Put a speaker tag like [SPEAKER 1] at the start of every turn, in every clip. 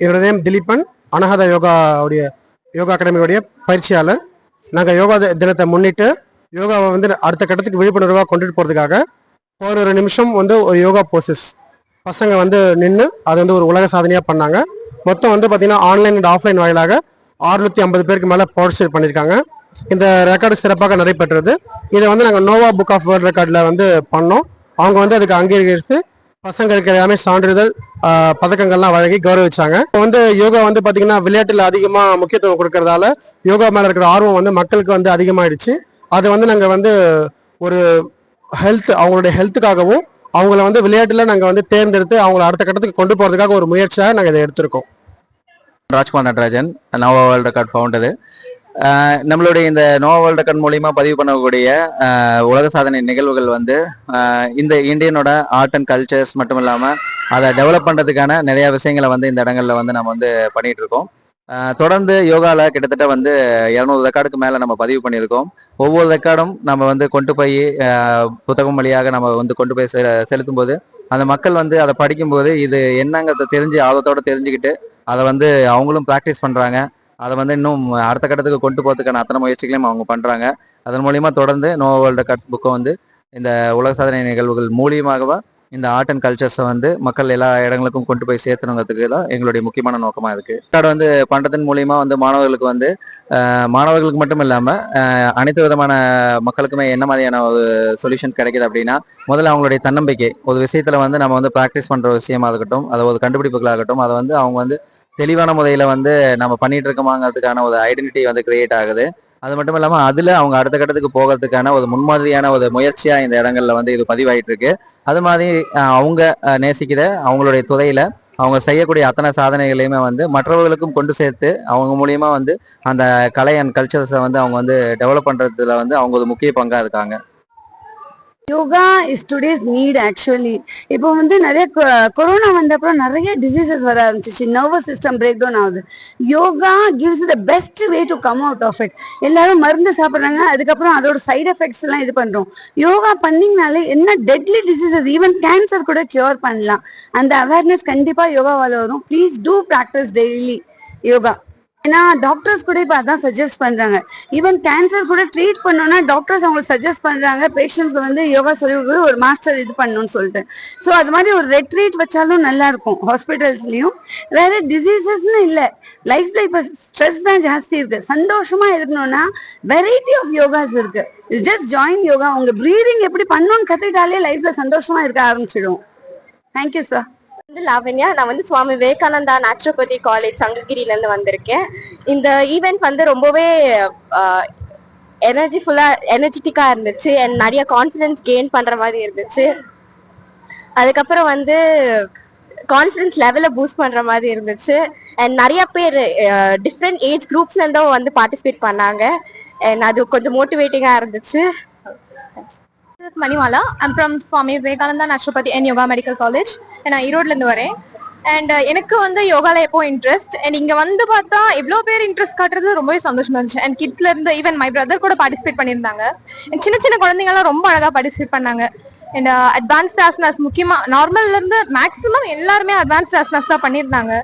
[SPEAKER 1] என்னோட நேம் திலீபன் அனகதா யோகாவுடைய யோகா அகாடமியோடைய பயிற்சியாளர். நாங்கள் யோகா தினத்தை முன்னிட்டு யோகாவை வந்து அடுத்த கட்டத்துக்கு விழிப்புணர்வாக கொண்டுட்டு போகிறதுக்காக ஒரு ஒரு நிமிஷம் வந்து ஒரு யோகா போசஸ் பசங்க வந்து நின்று அது வந்து ஒரு உலக சாதனையாக பண்ணாங்க. மொத்தம் வந்து பார்த்தீங்கன்னா ஆன்லைன் அண்ட் ஆஃப்லைன் வாயிலாக 650 ஐம்பது பேருக்கு மேலே பார்ட்டிசிபேட் பண்ணியிருக்காங்க இந்த ரெக்கார்டு சிறப்பாக நடைபெற்றது. இதை வந்து நாங்கள் நோவா புக் ஆஃப் வேர்ல்ட் ரெக்கார்டில் வந்து பண்ணோம். அவங்க வந்து அதுக்கு அங்கீகரித்து பசங்களுக்கு எல்லாமே சான்றிதழ் பதக்கங்கள்லாம் வழங்கி கௌரவிச்சாங்க. இப்போ வந்து யோகா வந்து பார்த்தீங்கன்னா விளையாட்டில் அதிகமாக முக்கியத்துவம் கொடுக்கறதால யோகா மேலே இருக்கிற ஆர்வம் வந்து மக்களுக்கு வந்து அதிகமாயிடுச்சு. அதை வந்து நாங்கள் வந்து ஒரு ஹெல்த் அவங்களுடைய ஹெல்த்துக்காகவும் அவங்கள வந்து விளையாட்டில் நாங்கள் வந்து தேர்ந்தெடுத்து அவங்கள அடுத்த கட்டத்துக்கு கொண்டு போகிறதுக்காக ஒரு முயற்சியாக நாங்கள் இதை எடுத்திருக்கோம்.
[SPEAKER 2] ராஜ்குமார் நடராஜன் நவ வேர்ல்ட் ரெக்கார்ட் ஃபவுண்டரு நம்மளுடைய இந்த நோவல் வேர்ல்ட் ரெக்கார்ட் மூலியமா பதிவு பண்ணக்கூடிய உலக சாதனை நிகழ்வுகள் வந்து இந்த இந்தியனோட ஆர்ட் அண்ட் கல்ச்சர்ஸ் மட்டும் இல்லாமல் அதை டெவலப் பண்ணுறதுக்கான நிறைய விஷயங்களை வந்து இந்த இடங்கள்ல வந்து நம்ம வந்து பண்ணிட்டு இருக்கோம். தொடர்ந்து யோகாவில் கிட்டத்தட்ட வந்து இரநூறு ரெக்கார்டுக்கு மேலே நம்ம பதிவு பண்ணியிருக்கோம். ஒவ்வொரு ரெக்கார்டும் நம்ம வந்து கொண்டு போய் புத்தகம் வழியாக நம்ம வந்து கொண்டு போய் செ- செலுத்தும் போது அந்த மக்கள் வந்து அதை படிக்கும்போது இது என்னங்கிறத தெரிஞ்சு ஆர்வத்தோட தெரிஞ்சுக்கிட்டு அதை வந்து அவங்களும் ப்ராக்டிஸ் பண்றாங்க. அதை வந்து இன்னும் அடுத்த கட்டத்துக்கு கொண்டு போகிறதுக்கான அத்தனை முயற்சிகளையும் அவங்க பண்ணுறாங்க அதன் மூலியமாக தொடர்ந்து நோ வேர்ல்டு ரெக்கார்ட் புக்கை வந்து இந்த உலக சாதனை நிகழ்வுகள் மூலியமாகவா இந்த ஆர்ட் அண்ட் கல்ச்சர்ஸை வந்து மக்கள் எல்லா இடங்களுக்கும் கொண்டு போய் சேர்த்தணுங்கிறதுக்கு தான் எங்களுடைய முக்கியமான நோக்கமாக இருக்குது ரெக்கார்டு வந்து பண்ணுறதன் மூலியமா வந்து மாணவர்களுக்கு வந்து மாணவர்களுக்கு மட்டும் இல்லாமல் அனைத்து விதமான மக்களுக்குமே என்ன மாதிரியான ஒரு சொல்யூஷன் கிடைக்குது அப்படின்னா முதல்ல அவங்களுடைய தன்னம்பிக்கை. ஒரு விஷயத்தில் வந்து நம்ம வந்து ப்ராக்டிஸ் பண்ணுற விஷயமா இருக்கட்டும் அதை ஒரு கண்டுபிடிப்புகளாகட்டும் அதை வந்து அவங்க வந்து தெளிவான முறையில் வந்து நம்ம பண்ணிட்டு இருக்கோமாங்கிறதுக்கான ஒரு ஐடென்டிட்டி வந்து கிரியேட் ஆகுது. அது மட்டும் இல்லாமல் அதில் அவங்க அடுத்த கட்டத்துக்கு போகிறதுக்கான ஒரு முன்மாதிரியான ஒரு முயற்சியாக இந்த இடங்கள்ல வந்து இது பதிவாயிட்டு இருக்கு அது மாதிரி அவங்க நேசிக்கிற அவங்களுடைய துறையில் அவங்க செய்யக்கூடிய அத்தனை சாதனைகளையுமே வந்து மற்றவர்களுக்கும் கொண்டு சேர்த்து அவங்க மூலியமாக வந்து அந்த கலை அண்ட் கல்ச்சர்ஸை வந்து அவங்க வந்து டெவலப் பண்ணுறதுல வந்து அவங்க ஒரு முக்கிய பங்காக இருக்காங்க.
[SPEAKER 3] Yoga is today's need actually இப்போ வந்து நிறைய கொரோனா வந்த அப்புறம் நிறைய டிசீசஸ் வர ஆரம்பிச்சிச்சு. நர்வஸ் சிஸ்டம் பிரேக் டவுன் ஆகுது. Yoga gives the best way to come out of it எல்லாரும் மருந்து சாப்பிட்றாங்க. அதுக்கப்புறம் அதோட சைடு எஃபெக்ட்ஸ் எல்லாம் இது பண்றோம். யோகா பண்ணிங்கனாலே என்ன டெட்லி டிசீசஸ் ஈவன் கேன்சர் கூட கியூர் பண்ணலாம். அந்த அவேர்னஸ் கண்டிப்பா யோகாவால வரும். Please do practice daily yoga ஏன்னா டாக்டர்ஸ் கூட இப்போ அதான் சஜஸ்ட் பண்றாங்க. ஈவன் கேன்சர் கூட ட்ரீட் பண்ணோம்னா டாக்டர்ஸ் அவங்களுக்கு சஜஸ்ட் பண்றாங்க. பேஷண்ட்ஸ்க்கு வந்து யோகா சொல்லி கொடுக்குறது ஒரு மாஸ்டர் இது பண்ணணும்னு சொல்லிட்டு. ஸோ அது மாதிரி ஒரு ரெட்ரீட் வச்சாலும் நல்லா இருக்கும் ஹாஸ்பிட்டல்ஸ்லயும் வேற டிசீசஸ்னு இல்லை. லைஃப்ல இப்போ ஸ்ட்ரெஸ் தான் ஜாஸ்தி இருக்கு. சந்தோஷமா இருக்கணும்னா வெரைட்டி ஆஃப் யோகாஸ் இருக்கு. ஜஸ்ட் ஜாயின் யோகா உங்க ப்ரீதிங் எப்படி பண்ணணும்னு கத்துக்கிட்டாலே லைஃப்ல சந்தோஷமா இருக்க ஆரம்பிச்சிடும். தேங்க்யூ சார்
[SPEAKER 4] வந்து லாவண்யா நான் வந்து சுவாமி விவேகானந்தா நேச்சுரோபதி காலேஜ் சங்ககிரில இருந்து வந்திருக்கேன். இந்த ஈவெண்ட் வந்து ரொம்பவே எனர்ஜி ஃபுல்லாக எனர்ஜெட்டிக்கா இருந்துச்சு. அண்ட் நிறைய கான்ஃபிடன்ஸ் கெயின் பண்ற மாதிரி இருந்துச்சு. அதுக்கப்புறம் வந்து கான்ஃபிடன்ஸ் லெவலை பூஸ்ட் பண்ற மாதிரி இருந்துச்சு. அண்ட் நிறைய பேர் டிஃப்ரெண்ட் ஏஜ் குரூப்ஸ்ல இருந்தும் வந்து பார்ட்டிசிபேட் பண்ணாங்க. அண்ட் அது கொஞ்சம் மோட்டிவேட்டிங்கா இருந்துச்சு.
[SPEAKER 5] Manivala I'm from Swami Vivekananda naturopathy and yoga medical college நான் ஈரோட்லேருந்து வரேன். அண்ட் uh, எனக்கு வந்து யோகால எப்போ இன்ட்ரெஸ்ட் அண்ட் இங்கே வந்து பார்த்தா எவ்வளோ பேர் இன்ட்ரெஸ்ட் காட்டுறது ரொம்பவே சந்தோஷமா இருந்துச்சு. அண்ட் கிட்ஸ்ல இருந்து ஈவன் மை பிரதர் கூட பார்ட்டிசிபேட் பண்ணியிருந்தாங்க. And சின்ன சின்ன குழந்தைங்கலாம் ரொம்ப அழகாக பார்ட்டிசிபேட் பண்ணாங்க. அண்ட் அட்வான்ஸ்ட் ஆசனாஸ் முக்கியமாக நார்மல்ல இருந்து மேக்ஸிமம் எல்லாருமே அட்வான்ஸ்ட் ஆசனாஸ் தான் பண்ணியிருந்தாங்க.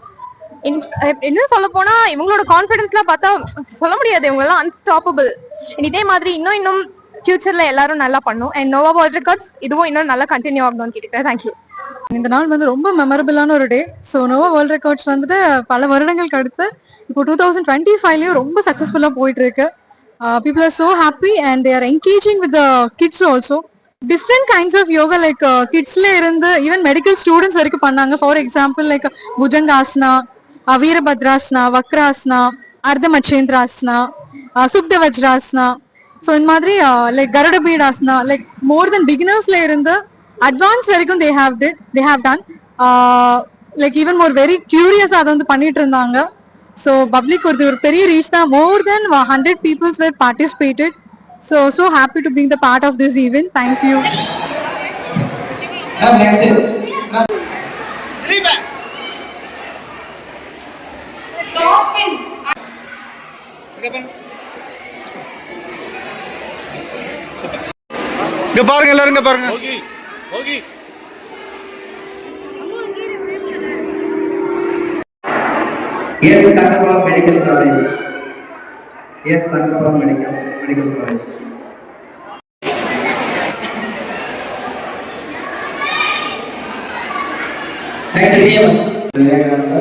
[SPEAKER 5] In- என்ன சொல்ல போனா இவங்களோட கான்பிடன்ஸ்லாம் பார்த்தா சொல்ல முடியாது. இவங்க எல்லாம் அன்ஸ்டாப்பபிள் இதே மாதிரி இன்னும் இன்னும் ஃபியூச்சர்ல எல்லாரும் நல்லா பண்ணும். அண்ட் நோவா வேர்ல்ட் ரெக்கார்ட்ஸ் இதுவும் இன்னும் நல்லா கண்டினியூ ஆகணும்னு கேட்டுக்கிறேன். தேங்க்யூ
[SPEAKER 6] இந்த நாள் வந்து ரொம்ப மெமரபிளான ஒரு day so Nova world records வந்துட்டு பல வருடங்களுக்கு அடுத்து இப்போ டூ தௌசண்ட் டுவெண்ட்டி ஃபைவ்லயும் ரொம்ப சக்ஸஸ்ஃபுல்லாக போயிட்டு இருக்கு people are so happy and they're engaging with kids also different kinds of yoga like கிட்ஸ்ல இருந்து ஈவன் மெடிக்கல் ஸ்டூடெண்ட்ஸ் வரைக்கும் பண்ணாங்க. For example like Bhujangasana Virabhadrasana Vakrasana Ardha Matsyendrasana Supta Vajrasana so இந்த மாதிரி like Garuda Pitasana like more than பிகினர்ஸ்ல இருந்து advance வரைக்கும் they have did they have done like even more very curious அதை வந்து பண்ணிட்டு இருந்தாங்க ஸோ பப்ளிக் ஒரு ஒரு பெரிய ரீச் தான் more than hundred peoples were participated so so happy to being the part of this event thank you
[SPEAKER 7] Now next
[SPEAKER 8] இங்க பாருங்க எல்லாரும் இங்க பாருங்க.
[SPEAKER 2] S Thangapalam medical college S Thangapalam medical medical college next TMS Vivekananda